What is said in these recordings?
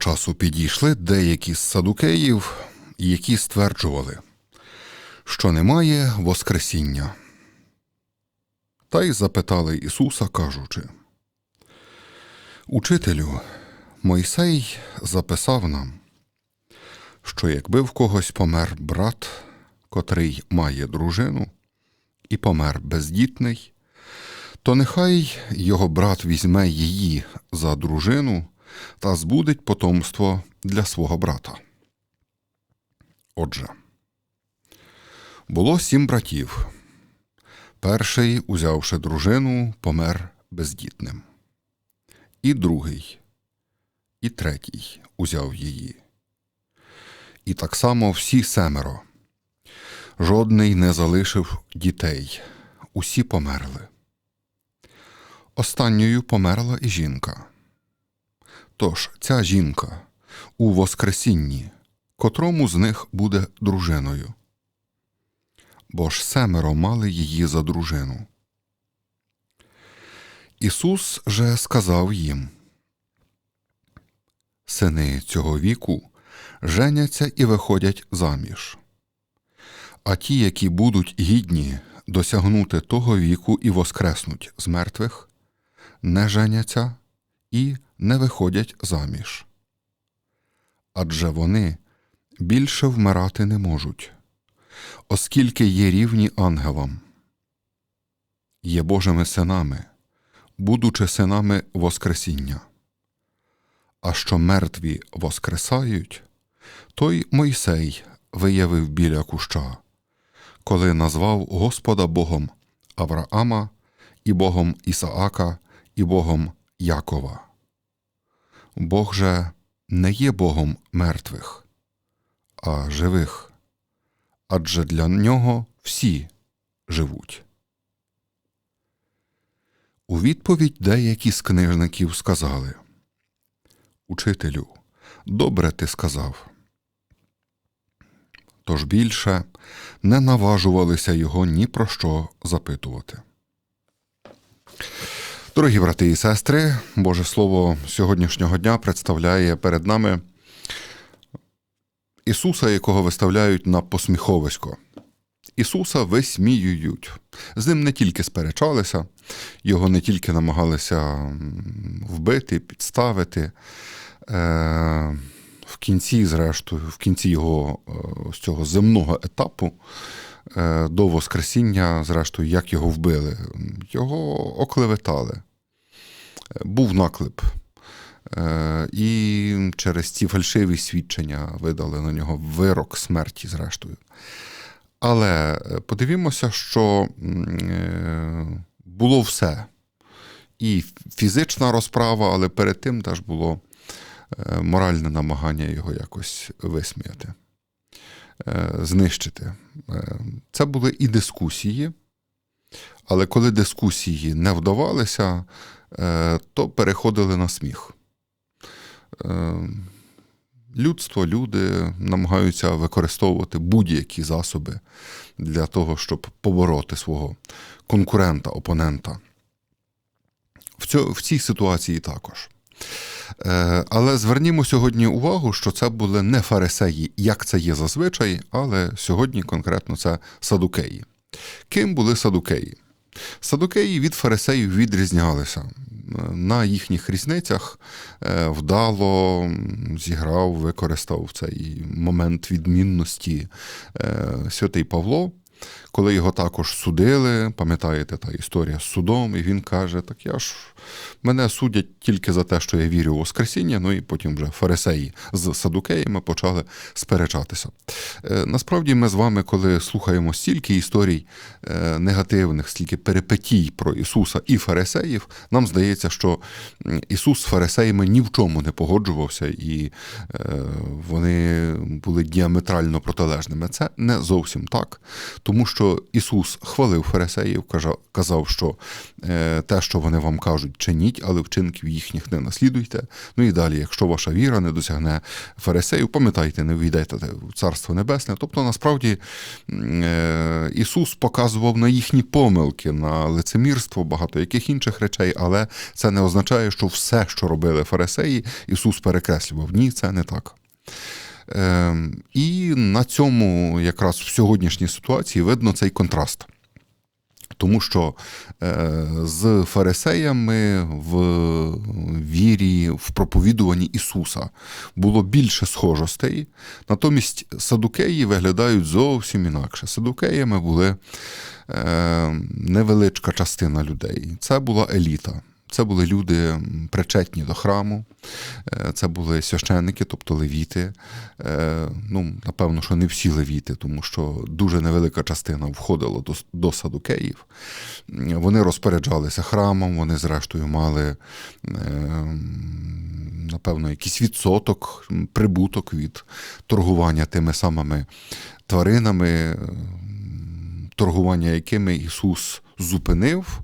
часу підійшли деякі з садукеїв, які стверджували, що немає Воскресіння. Та й запитали Ісуса, кажучи: Учителю, Мойсей записав нам, що якби в когось помер брат, котрий має дружину, і помер бездітний, то нехай його брат візьме її за дружину та збудить потомство для свого брата. Отже, було сім братів. Перший, узявши дружину, помер бездітним. І другий, і третій узяв її. І так само всі семеро. Жодний не залишив дітей, усі померли. Останньою померла і жінка. Тож ця жінка у Воскресінні, котрому з них буде дружиною. Бо ж семеро мали її за дружину. Ісус же сказав їм Сини цього віку женяться і виходять заміж. А ті, які будуть гідні досягнути того віку і воскреснуть з мертвих, не женяться і не виходять заміж. Адже вони більше вмирати не можуть, оскільки є рівні ангелам, є Божими синами, будучи синами Воскресіння. А що мертві воскресають, той Мойсей виявив біля куща, коли назвав Господа Богом Авраама і Богом Ісаака і Богом Якова. Бог же не є Богом мертвих, а живих, адже для нього всі живуть. У відповідь деякі з книжників сказали Учителю, добре ти сказав. Тож більше не наважувалися його ні про що запитувати. Дорогі брати і сестри, Боже Слово сьогоднішнього дня представляє перед нами Ісуса, якого виставляють на посміховисько. Ісуса висміюють. З ним не тільки сперечалися, його не тільки намагалися вбити, підставити. Е, в кінці, зрештою, в кінці його з цього земного етапу е, до Воскресіння, зрештою, як його вбили, його оклеветали. Був наклеп. Е, і через ці фальшиві свідчення видали на нього вирок смерті, зрештою. Але подивімося, що було все. І фізична розправа, але перед тим теж було моральне намагання його якось висміяти, знищити. Це були і дискусії, але коли дискусії не вдавалися, то переходили на сміх. Людство, люди намагаються використовувати будь-які засоби для того, щоб побороти свого конкурента, опонента. В цій ситуації також. Але звернімо сьогодні увагу, що це були не фарисеї, як це є зазвичай, але сьогодні конкретно це садукеї. Ким були садукеї? Садукеї від фарисеїв відрізнялися. На їхніх різницях вдало зіграв, використав цей момент відмінності святий Павло, коли його також судили, пам'ятаєте та історія з судом, і він каже: Так я ж мене судять тільки за те, що я вірю у Воскресіння, ну і потім вже фарисеї з садукеями почали сперечатися. Е, насправді, ми з вами, коли слухаємо стільки історій е, негативних, стільки перипетій про Ісуса і фарисеїв, нам здається, що Ісус з фарисеями ні в чому не погоджувався, і е, вони були діаметрально протилежними. Це не зовсім так, тому що Ісус хвалив фарисеїв, казав, що е, те, що вони вам кажуть, чиніть, але вчинків їхніх не наслідуйте. Ну і далі, якщо ваша віра не досягне фарисеїв, пам'ятайте, не війдете в Царство Небесне. Тобто, насправді е, Ісус показував на їхні помилки, на лицемірство, багато яких інших речей, але це не означає, що все, що робили фарисеї, Ісус перекреслював. Ні, це не так. Ем, І на цьому якраз в сьогоднішній ситуації видно цей контраст. Тому що е, з фарисеями в вірі, в проповідуванні Ісуса було більше схожостей, натомість садукеї виглядають зовсім інакше. Садукеями були е, невеличка частина людей. Це була еліта. Це були люди причетні до храму, е, це були священники, тобто левіти. Е, Ну, напевно, що не всі левіти, тому що дуже невелика частина входила до, до садукеїв. Вони розпоряджалися храмом, вони, зрештою, мали, е, напевно, якийсь відсоток, прибуток від торгування тими самими тваринами, торгування якими Ісус зупинив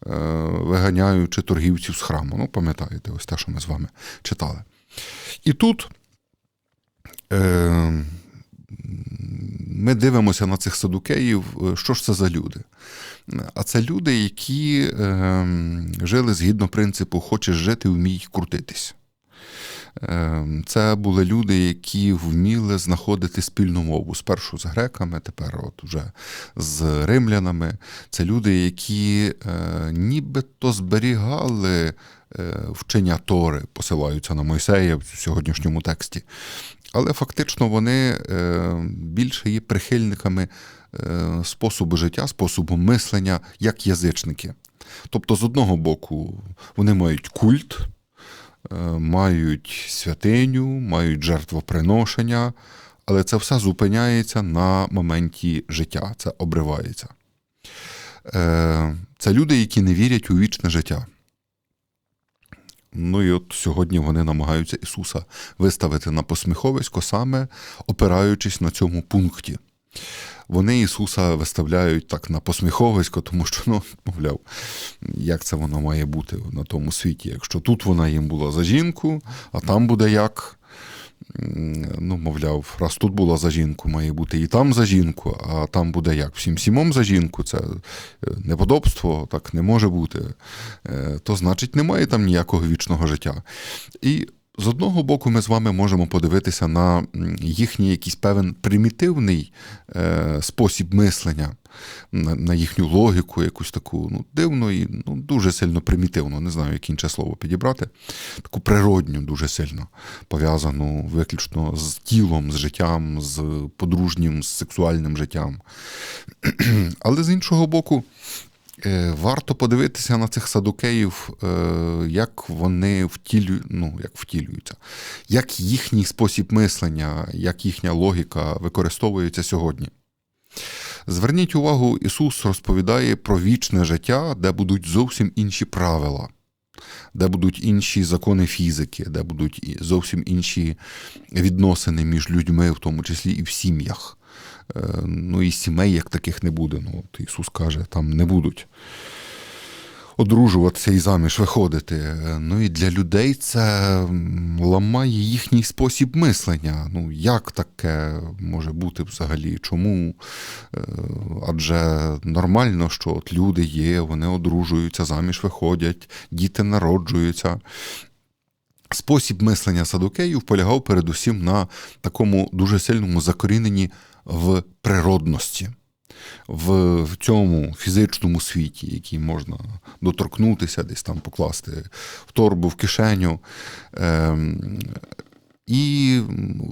виганяючи торгівців з храму. Ну, пам'ятаєте, ось те, що ми з вами читали. І тут е, ми дивимося на цих садукеїв, е, що ж це за люди. А це люди, які е, жили згідно принципу Хочеш жити, вмій крутитись. Е, Це були люди, які вміли знаходити спільну мову спершу з греками, тепер от уже з римлянами. Це люди, які е, нібито зберігали е, вчення Тори, посилаються на Мойсея в сьогоднішньому тексті. Але фактично вони е, більше є прихильниками способу життя, способу мислення, як язичники. Тобто, з одного боку, вони мають культ, мають святиню, мають жертвоприношення, але це все зупиняється на моменті життя, це обривається. Е, Це люди, які не вірять у вічне життя. Ну і от сьогодні вони намагаються Ісуса виставити на посміховисько, саме опираючись на цьому пункті. Вони Ісуса виставляють так на посміховисько, тому що, ну, мовляв, як це воно має бути на тому світі? Якщо тут вона їм була за жінку, а там буде як. Ну, мовляв, раз тут була за жінку, має бути і там за жінку, а там буде як? Всім сімом за жінку, це е, неподобство, так не може бути. Е, То значить, немає там ніякого вічного життя. І з одного боку, ми з вами можемо подивитися на їхній якийсь певен примітивний е, спосіб мислення, на, їхню логіку, якусь таку ну, дивну і ну, дуже сильно примітивну, не знаю, як інше слово підібрати, таку природню, дуже сильно пов'язану виключно з тілом, з життям, з подружнім, з сексуальним життям. Але з іншого боку, Варто подивитися на цих садукеїв, е, як вони втілю, ну, як втілюються, як їхній спосіб мислення, як їхня логіка використовується сьогодні. Зверніть увагу, Ісус розповідає про вічне життя, де будуть зовсім інші правила, де будуть інші закони фізики, де будуть зовсім інші відносини між людьми, в тому числі і в сім'ях. Е, Ну і сімей як таких не буде. Ну, от Ісус каже, там не будуть одружуватися і заміж виходити. Е, Ну і для людей це ламає їхній спосіб мислення. Ну, як таке може бути взагалі? Чому? Е, Адже нормально, що от люди є, вони одружуються, заміж виходять, діти народжуються. Спосіб мислення садукеїв полягав передусім на такому дуже сильному закоріненні в природності, в, цьому фізичному світі, який можна доторкнутися, десь там покласти в торбу, в кишеню. Ем, і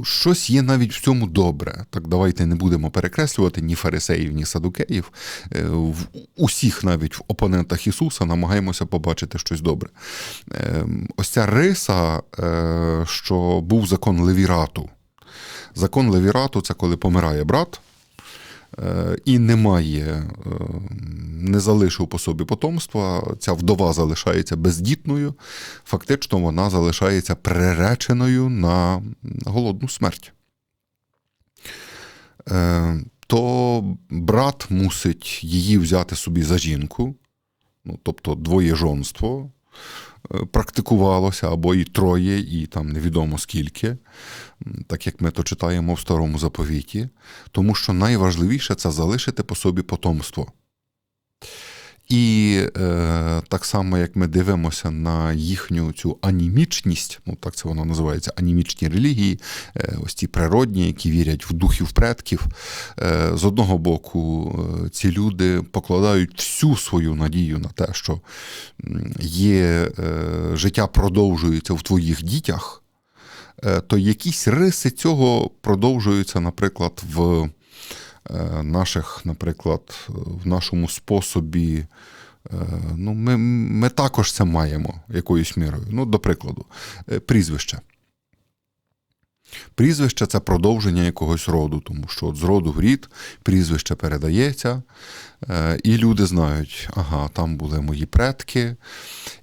щось є навіть в цьому добре. Так давайте не будемо перекреслювати ні фарисеїв, ні садукеїв. Е, В усіх, навіть в опонентах Ісуса, намагаємося побачити щось добре. Е, Ось ця риса, е, що був закон левірату. Закон левірату це коли помирає брат. Е, І немає, е, не залишив по собі потомства, ця вдова залишається бездітною, фактично вона залишається приреченою на голодну смерть. Е, то брат мусить її взяти собі за жінку, ну, тобто двоєжонство практикувалося, або і троє, і там невідомо скільки, так як ми то читаємо в старому заповіті, тому що найважливіше це залишити по собі потомство. І е, так само, як ми дивимося на їхню цю анімічність, ну так це воно називається, анімічні релігії, е, ось ті природні, які вірять в духів предків. Е, з одного боку, е, ці люди покладають всю свою надію на те, що є е, життя продовжується в твоїх дітях, е, то якісь риси цього продовжуються, наприклад, в наших, наприклад, в нашому способі. е, Ну, ми, ми також це маємо якоюсь мірою. Ну, до прикладу, е, прізвище. Прізвище це продовження якогось роду, тому що от з роду в рід прізвище передається, е, і люди знають, ага, там були мої предки.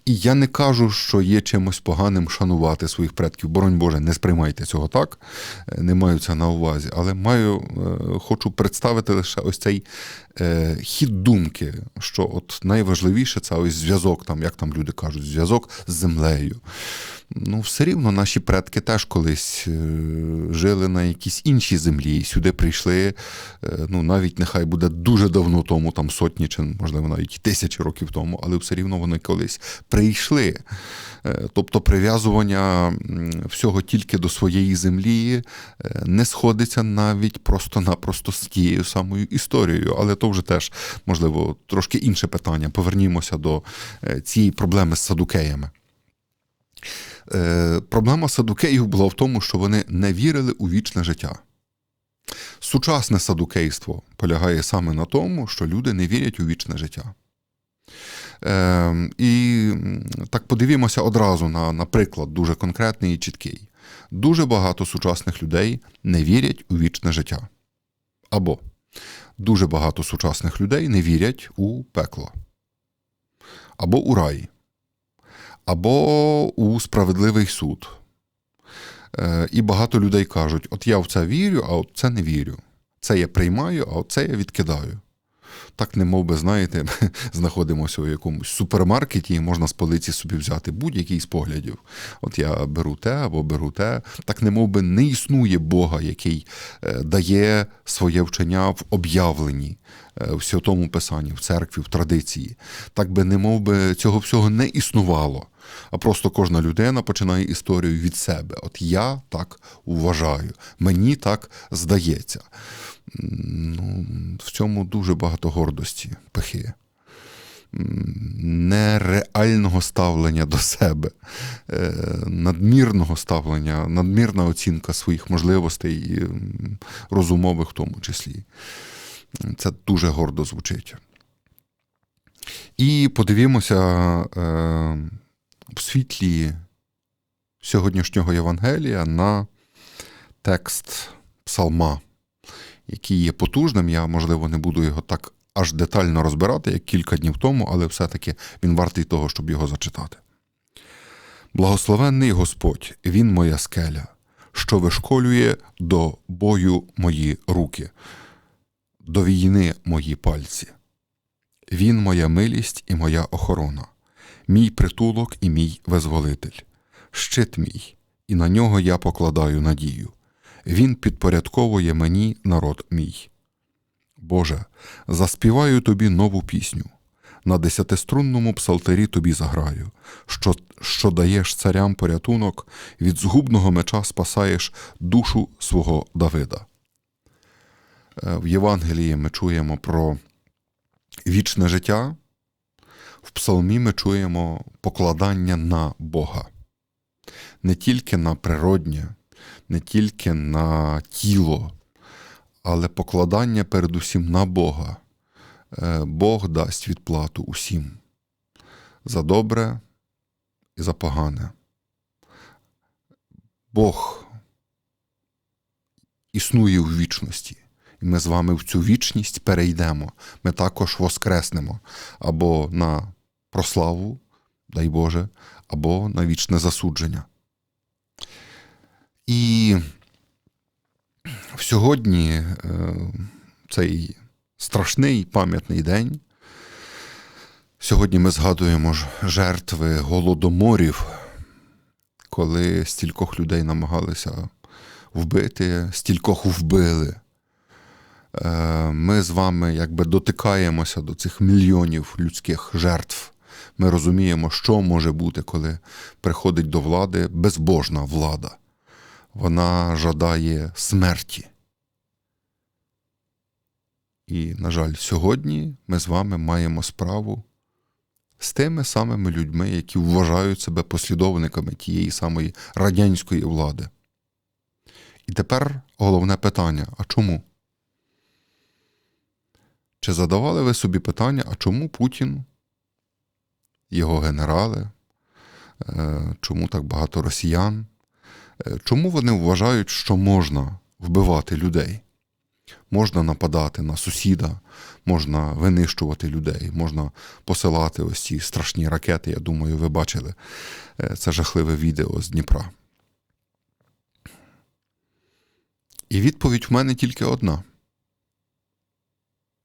І я не кажу, що є чимось поганим шанувати своїх предків. Боронь Боже, не сприймайте цього так, е, не маю це на увазі. Але маю, е, хочу представити лише ось цей е, хід думки, що от найважливіше це ось зв'язок, там, як там люди кажуть, зв'язок з землею. Ну, все рівно наші предки теж колись е, жили на якійсь іншій землі, і сюди прийшли, е, ну навіть нехай буде дуже давно тому, там сотні чи можливо навіть тисячі років тому, але все рівно вони колись прийшли. Е, Тобто прив'язування всього тільки до своєї землі е, не сходиться навіть просто-напросто з тією самою історією. Але то вже теж, можливо, трошки інше питання. Повернімося до е, цієї проблеми з садукеями. Проблема садукеїв була в тому, що вони не вірили у вічне життя. Сучасне садукейство полягає саме на тому, що люди не вірять у вічне життя. Е, і так подивімося одразу на, на приклад дуже конкретний і чіткий. Дуже багато сучасних людей не вірять у вічне життя. Або дуже багато сучасних людей не вірять у пекло, або у рай, або у справедливий суд. Е, І багато людей кажуть: от я в це вірю, а от це не вірю. Це я приймаю, а от це я відкидаю. Так, не мов би, знаєте, ми знаходимося у якомусь супермаркеті і можна з полиці собі взяти будь-який з поглядів. От я беру те або беру те. Так, не мов би, не існує Бога, який е, дає своє вчення в об'явленні, е, в святому писанні, в церкві, в традиції. Так би, не мов би, цього всього не існувало. А просто кожна людина починає історію від себе. От я так вважаю, мені так здається. Ну, в цьому дуже багато гордості, пихи, нереального ставлення до себе, е, надмірного ставлення, надмірна оцінка своїх можливостей, розумових в тому числі. Це дуже гордо звучить. І подивімося е, в світлі сьогоднішнього Євангелія на текст Псалма який є потужним. Я, можливо, не буду його так аж детально розбирати, як кілька днів тому, але все-таки він вартий того, щоб його зачитати. Благословенний Господь, Він моя скеля, що вишколює до бою мої руки, до війни мої пальці. Він моя милість і моя охорона, мій притулок і мій визволитель, щит мій, і на нього я покладаю надію. Він підпорядковує мені народ мій. Боже, заспіваю тобі нову пісню. На десятиструнному псалтирі тобі заграю, що, що даєш царям порятунок, від згубного меча спасаєш душу свого Давида. Е, В Євангелії ми чуємо про вічне життя, в псалмі ми чуємо покладання на Бога, не тільки на природнє, не тільки на тіло, але покладання передусім на Бога. Е, Бог дасть відплату усім за добре і за погане. Бог існує у вічності, і ми з вами в цю вічність перейдемо. Ми також воскреснемо або на прославу, дай Боже, або на вічне засудження. І сьогодні е, цей страшний пам'ятний день. Сьогодні ми згадуємо жертви голодоморів, коли стількох людей намагалися вбити, стількох вбили. Е, Ми з вами якби дотикаємося до цих мільйонів людських жертв. Ми розуміємо, що може бути, коли приходить до влади безбожна влада. Вона жадає смерті. І, на жаль, сьогодні ми з вами маємо справу з тими самими людьми, які вважають себе послідовниками тієї самої радянської влади. І тепер головне питання: а чому? Чи задавали ви собі питання, а чому Путін, його генерали, е, чому так багато росіян? Чому вони вважають, що можна вбивати людей? Можна нападати на сусіда, можна винищувати людей, можна посилати ось ці страшні ракети. Я думаю, ви бачили е, це жахливе відео з Дніпра. І відповідь в мене тільки одна.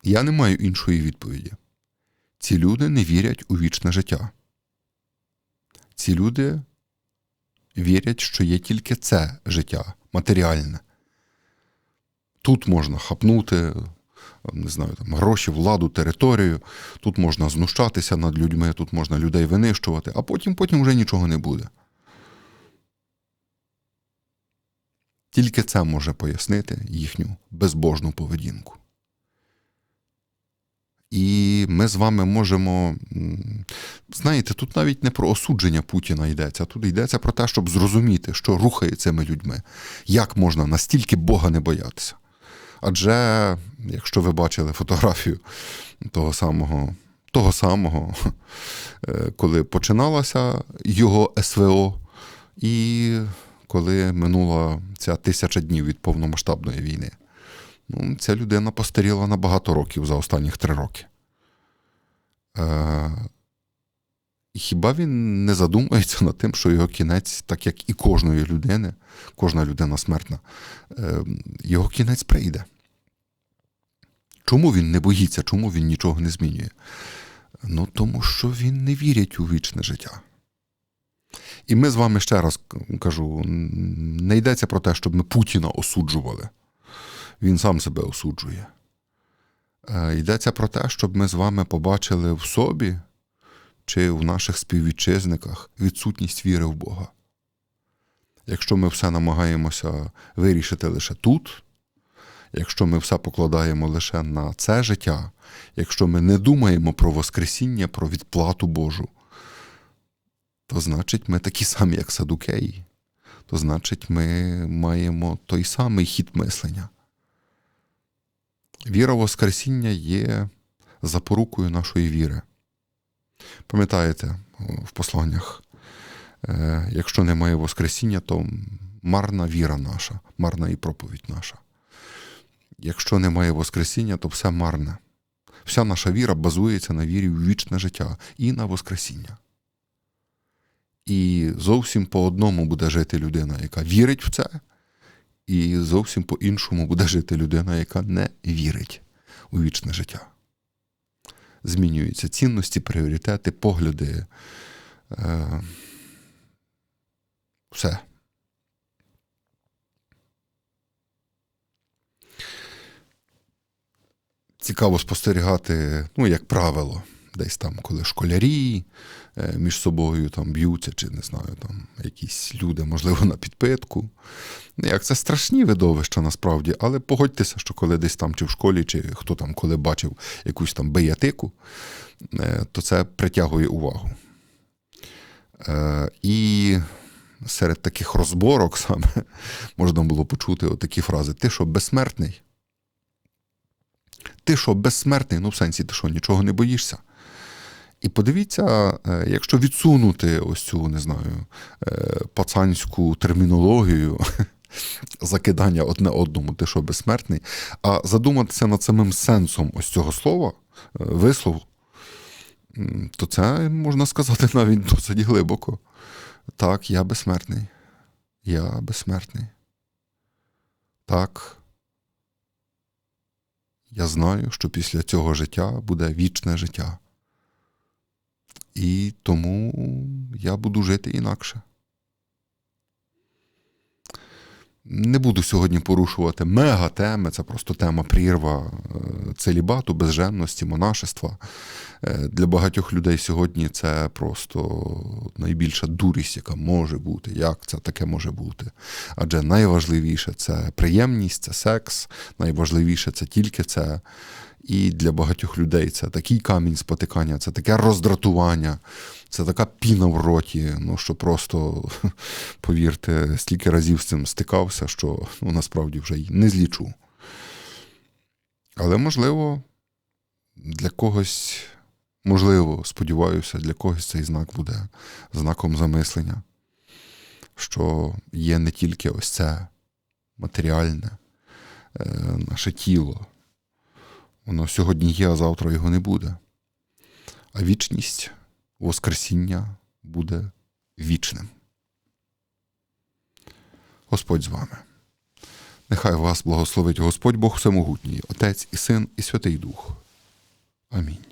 Я не маю іншої відповіді. Ці люди не вірять у вічне життя. Ці люди вірять, що є тільки це життя матеріальне. Тут можна хапнути, не знаю, там, гроші, владу, територію, тут можна знущатися над людьми, тут можна людей винищувати, а потім, потім вже нічого не буде. Тільки це може пояснити їхню безбожну поведінку. І ми з вами можемо. Знаєте, тут навіть не про осудження Путіна йдеться, тут йдеться про те, щоб зрозуміти, що рухає цими людьми, як можна настільки Бога не боятися. Адже, якщо ви бачили фотографію того самого, того самого, е, коли починалося його СВО, і коли минула ця тисяча днів від повномасштабної війни, ну, ця людина постаріла на багато років за останніх три роки. Хіба він не задумується над тим, що його кінець, так як і кожної людини, кожна людина смертна, е, його кінець прийде. Чому він не боїться, чому він нічого не змінює? Ну, тому що він не вірить у вічне життя. І ми з вами ще раз кажу: не йдеться про те, щоб ми Путіна осуджували. Він сам себе осуджує. Е, Йдеться про те, щоб ми з вами побачили в собі чи в наших співвітчизниках відсутність віри в Бога. Якщо ми все намагаємося вирішити лише тут, якщо ми все покладаємо лише на це життя, якщо ми не думаємо про Воскресіння, про відплату Божу, то значить ми такі самі, як садукеї. То значить, ми маємо той самий хід мислення. Віра в Воскресіння є запорукою нашої віри. Пам'ятаєте в посланнях, е, якщо немає Воскресіння, то марна віра наша, марна і проповідь наша. Якщо немає Воскресіння, то все марне. Вся наша віра базується на вірі в вічне життя і на Воскресіння. І зовсім по одному буде жити людина, яка вірить в це, і зовсім по іншому буде жити людина, яка не вірить у вічне життя. Змінюються цінності, пріоритети, погляди. Е, все. Цікаво спостерігати, ну, як правило, десь там, коли школярі е, між собою там б'ються, чи не знаю, там якісь люди, можливо, на підпитку. Ну, Як це страшні видовища насправді, але погодьтеся, що коли десь там, чи в школі, чи хто там коли бачив якусь там биятику, е, то це притягує увагу. Е, І серед таких розборок саме можна було почути отакі фрази: Ти що, безсмертний? Ти що, безсмертний? Ну, в сенсі, ти що, нічого не боїшся? І подивіться, е, якщо відсунути ось цю, не знаю, е, пацанську термінологію закидання одне одному, ти що безсмертний, а задуматися над самим сенсом ось цього слова, е, вислову, то це можна сказати навіть досить глибоко. Так, я безсмертний. Я безсмертний. Так. я знаю, що після цього життя буде вічне життя. І тому я буду жити інакше. Не буду сьогодні порушувати мега теми, це просто тема прірва е, целібату, безженності, монашества. Е, Для багатьох людей сьогодні це просто найбільша дурість, яка може бути. Як це таке може бути? Адже найважливіше це приємність, це секс, найважливіше це тільки це. І для багатьох людей це такий камінь спотикання, це таке роздратування, це така піна в роті. Ну що просто, повірте, стільки разів з цим стикався, що ну, насправді вже й не злічу. Але можливо, для когось, можливо, сподіваюся, для когось цей знак буде знаком замислення, що є не тільки ось це матеріальне, е, наше тіло. Воно сьогодні є, а завтра його не буде. А вічність, Воскресіння буде вічним. Господь з вами. Нехай вас благословить Господь Бог Всемогутній, Отець і Син, і Святий Дух. Амінь.